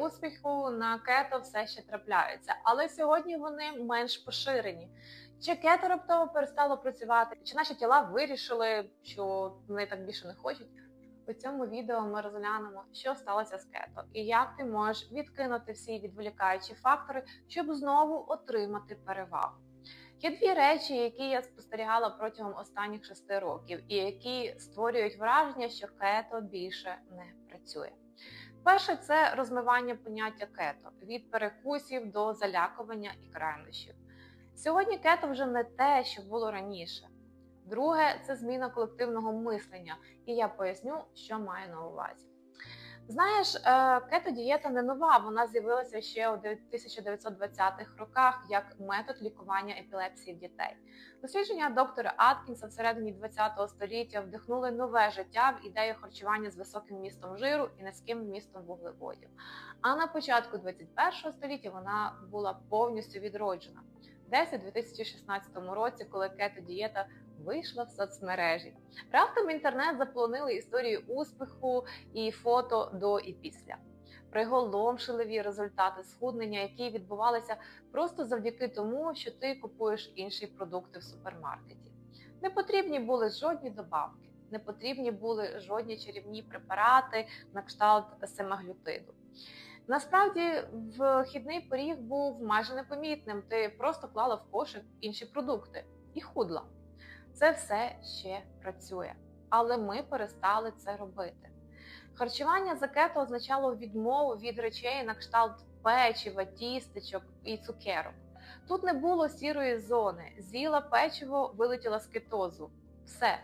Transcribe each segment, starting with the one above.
успіху на кето все ще трапляються, але сьогодні вони менш поширені. Чи кето раптово перестало працювати, чи наші тіла вирішили, що вони так більше не хочуть? У цьому відео ми розглянемо, що сталося з кето, і як ти можеш відкинути всі відволікаючі фактори, щоб знову отримати перевагу. Є дві речі, які я спостерігала протягом останніх шести років, і які створюють враження, що кето більше не працює. Перше це розмивання поняття кето від перекусів до залякування і крайнощів. Сьогодні кето вже не те, що було раніше. Друге це зміна колективного мислення, і я поясню, що маю на увазі. Знаєш, е, кето-дієта не нова, вона з'явилася ще у 1920-х роках як метод лікування епілепсії в дітей. Дослідження доктора Аткінса всередині 20-го століття вдихнули нове життя в ідею харчування з високим вмістом жиру і низьким вмістом вуглеводів. А на початку 21-го століття вона була повністю відроджена. Десь у 2016 році, коли кето-дієта вийшла в соцмережі. Раптом інтернет заполонили історії успіху і фото до і після. Приголомшливі результати схуднення, які відбувалися просто завдяки тому, що ти купуєш інші продукти в супермаркеті. Не потрібні були жодні добавки, не потрібні були жодні чарівні препарати на кшталт семаглютиду. Насправді, вхідний поріг був майже непомітним. Ти просто клала в кошик інші продукти і худла. Це все ще працює, але ми перестали це робити. Харчування за кето означало відмову від речей на кшталт печива, тістечок і цукерок. Тут не було сірої зони, з'їла печиво, вилетіла з кетозу. Все.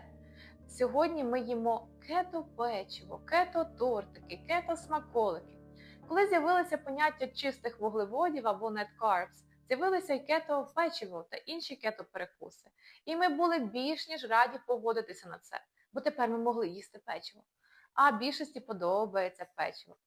Сьогодні ми їмо кето-печиво, кето-тортики, кето-смаколики. Коли з'явилося поняття чистих вуглеводів або net carbs, з'явилися й кето печиво та інші кето-перекуси. І ми були більш ніж раді погодитися на це, бо тепер ми могли їсти печиво. А більшості подобається печиво.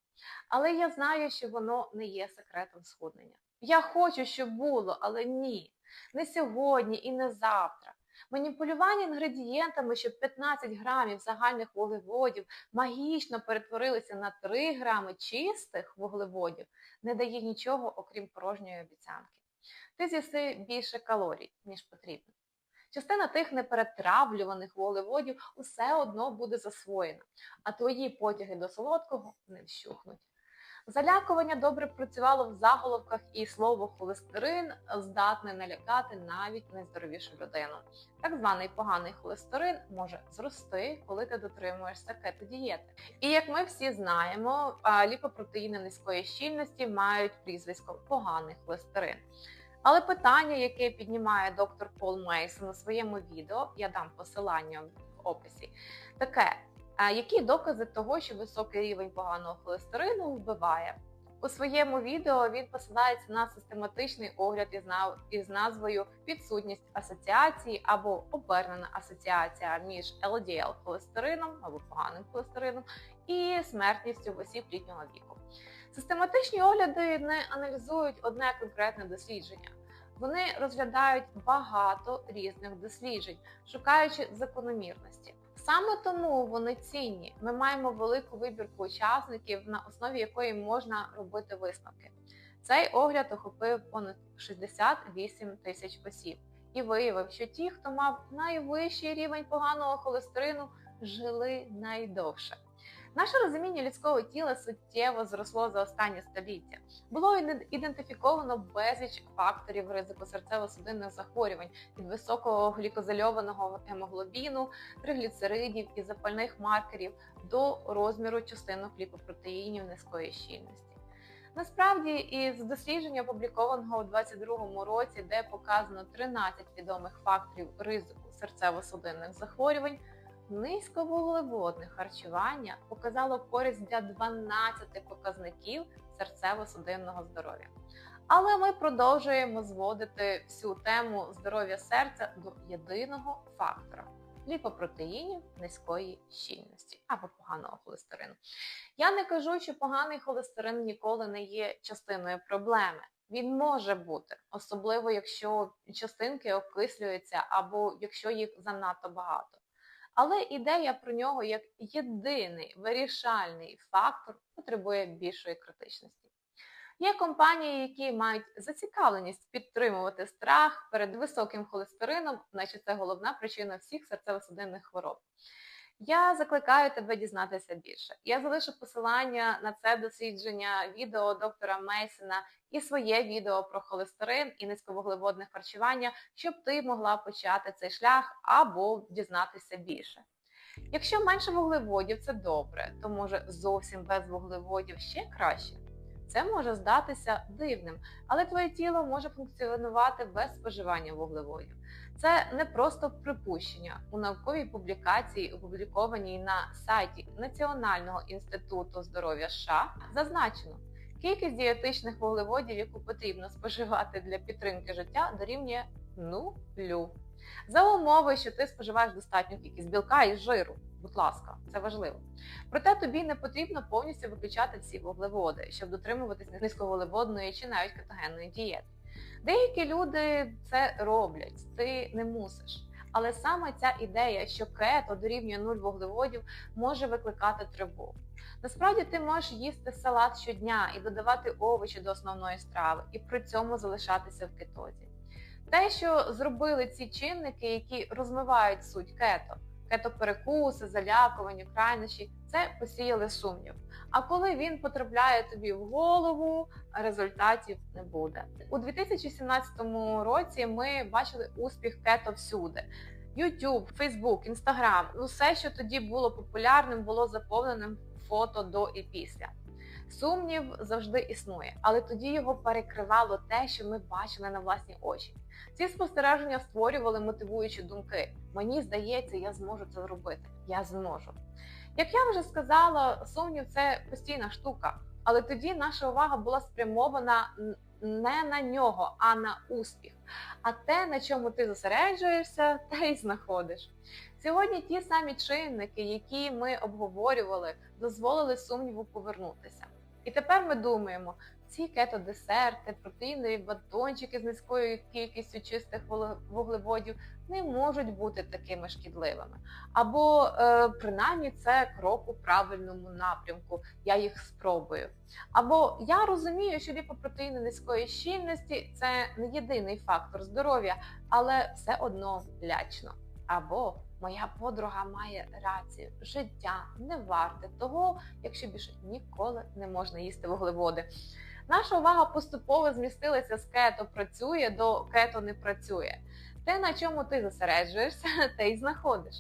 Але я знаю, що воно не є секретом схуднення. Я хочу, щоб було, але ні. Не сьогодні і не завтра. Маніпулювання інгредієнтами, щоб 15 грамів загальних вуглеводів магічно перетворилися на 3 грами чистих вуглеводів, не дає нічого, окрім порожньої обіцянки. Ти з'їси більше калорій, ніж потрібно. Частина тих неперетравлюваних вуглеводів усе одно буде засвоєна, а твої потяги до солодкого не вщухнуть. Залякування добре працювало в заголовках, і слово холестерин здатне налякати навіть найздоровішу людину. Так званий поганий холестерин може зрости, коли ти дотримуєшся кетодієти. І як ми всі знаємо, ліпопротеїни низької щільності мають прізвисько поганий холестерин. Але питання, яке піднімає доктор Пол Мейсон у своєму відео, я дам посилання в описі, таке. Які докази того, що високий рівень поганого холестерину вбиває? У своєму відео він посилається на систематичний огляд із назвою Відсутність асоціації або обернена асоціація між LDL холестерином або поганим холестерином і смертністю в осіб літнього віку. Систематичні огляди не аналізують одне конкретне дослідження. Вони розглядають багато різних досліджень, шукаючи закономірності. Саме тому вони цінні. Ми маємо велику вибірку учасників, на основі якої можна робити висновки. Цей огляд охопив понад 68 тисяч осіб і виявив, що ті, хто мав найвищий рівень поганого холестерину, жили найдовше. Наше розуміння людського тіла суттєво зросло за останні століття. Було ідентифіковано безліч факторів ризику серцево-судинних захворювань від високого глікозальованого гемоглобіну, тригліцеридів і запальних маркерів до розміру частинок ліпопротеїнів низької щільності. Насправді, із дослідження, опублікованого у 2022 році, де показано 13 відомих факторів ризику серцево-судинних захворювань. Низьковуглеводне харчування показало користь для 12 показників серцево-судинного здоров'я. Але ми продовжуємо зводити всю тему здоров'я серця до єдиного фактора ліпопротеїнів низької щільності або поганого холестерину. Я не кажу, що поганий холестерин ніколи не є частиною проблеми. Він може бути, особливо якщо частинки окислюються або якщо їх занадто багато. Але ідея про нього як єдиний вирішальний фактор потребує більшої критичності. Є компанії, які мають зацікавленість підтримувати страх перед високим холестерином, наче це головна причина всіх серцево-судинних хвороб. Я закликаю тебе дізнатися більше. Я залишу посилання на це дослідження відео доктора Мейсена і своє відео про холестерин і низьковуглеводне харчування, щоб ти могла почати цей шлях або дізнатися більше. Якщо менше вуглеводів це добре, то може зовсім без вуглеводів ще краще. Це може здатися дивним, але твоє тіло може функціонувати без споживання вуглеводів. Це не просто припущення. У науковій публікації, опублікованій на сайті Національного інституту здоров'я США, зазначено, кількість дієтичних вуглеводів, яку потрібно споживати для підтримки життя, дорівнює нулю. За умови, що ти споживаєш достатню кількість білка і жиру. Будь ласка, це важливо. Проте тобі не потрібно повністю виключати всі вуглеводи, щоб дотримуватись низьковуглеводної чи навіть кетогенної дієти. Деякі люди це роблять, ти не мусиш. Але саме ця ідея, що кето дорівнює нуль вуглеводів, може викликати тривогу. Насправді ти можеш їсти салат щодня і додавати овочі до основної страви, і при цьому залишатися в кетозі. Те, що зробили ці чинники, які розмивають суть кето, кетоперекуси, залякування, крайнощі, це посіяли сумнів. А коли він потрапляє тобі в голову, результатів не буде. У 2017 році ми бачили успіх кето всюди. YouTube, Facebook, Instagram, усе, що тоді було популярним, було заповненим фото до і після. Сумнів завжди існує, але тоді його перекривало те, що ми бачили на власні очі. Ці спостереження створювали мотивуючі думки. Мені здається, я зможу це зробити. Я зможу. Як я вже сказала, сумнів це постійна штука, але тоді наша увага була спрямована не на нього, а на успіх. А те, на чому ти зосереджуєшся, те й знаходиш. Сьогодні ті самі чинники, які ми обговорювали, дозволили сумніву повернутися. І тепер ми думаємо, ці кето-десерти, протеїнові батончики з низькою кількістю чистих вуглеводів не можуть бути такими шкідливими. Або е, принаймні це крок у правильному напрямку. Я їх спробую. Або я розумію, що ліпопротеїни низької щільності це не єдиний фактор здоров'я, але все одно лячно. Або моя подруга має рацію, життя не варте того, якщо більше ніколи не можна їсти вуглеводи. Наша увага поступово змістилася з кето працює до кето не працює. Те, на чому ти зосереджуєшся, те й знаходиш.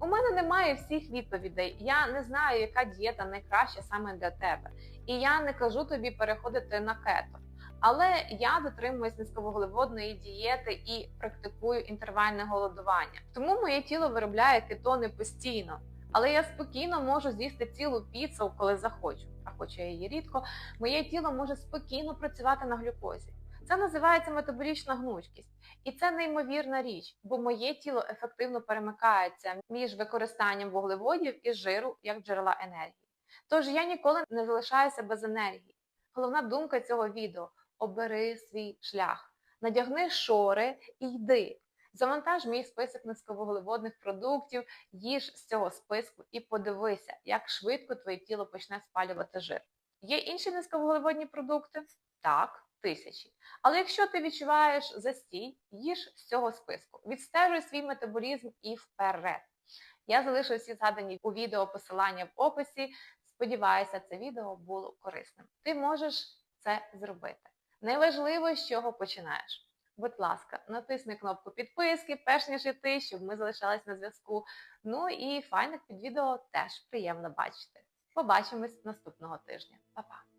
У мене немає всіх відповідей. Я не знаю, яка дієта найкраща саме для тебе. І я не кажу тобі переходити на кето. Але я дотримуюсь низьковуглеводної дієти і практикую інтервальне голодування. Тому моє тіло виробляє кетони постійно. Але я спокійно можу з'їсти цілу піцу, коли захочу. А хоч я її рідко, моє тіло може спокійно працювати на глюкозі. Це називається метаболічна гнучкість. І це неймовірна річ, бо моє тіло ефективно перемикається між використанням вуглеводів і жиру як джерела енергії. Тож я ніколи не залишаюся без енергії. Головна думка цього відео обери свій шлях, надягни шори і йди. Завантаж мій список низьковуглеводних продуктів, їж з цього списку і подивися, як швидко твоє тіло почне спалювати жир. Є інші низьковуглеводні продукти? Так, тисячі. Але якщо ти відчуваєш застій, їж з цього списку. Відстежуй свій метаболізм і вперед. Я залишу всі згадані у відео посилання в описі. Сподіваюся, це відео було корисним. Ти можеш це зробити. Неважливо, з чого починаєш. Будь ласка, натисни кнопку підписки, перш ніж іти, щоб ми залишались на зв'язку. Ну і файних під відео теж приємно бачити. Побачимось наступного тижня. Па-па!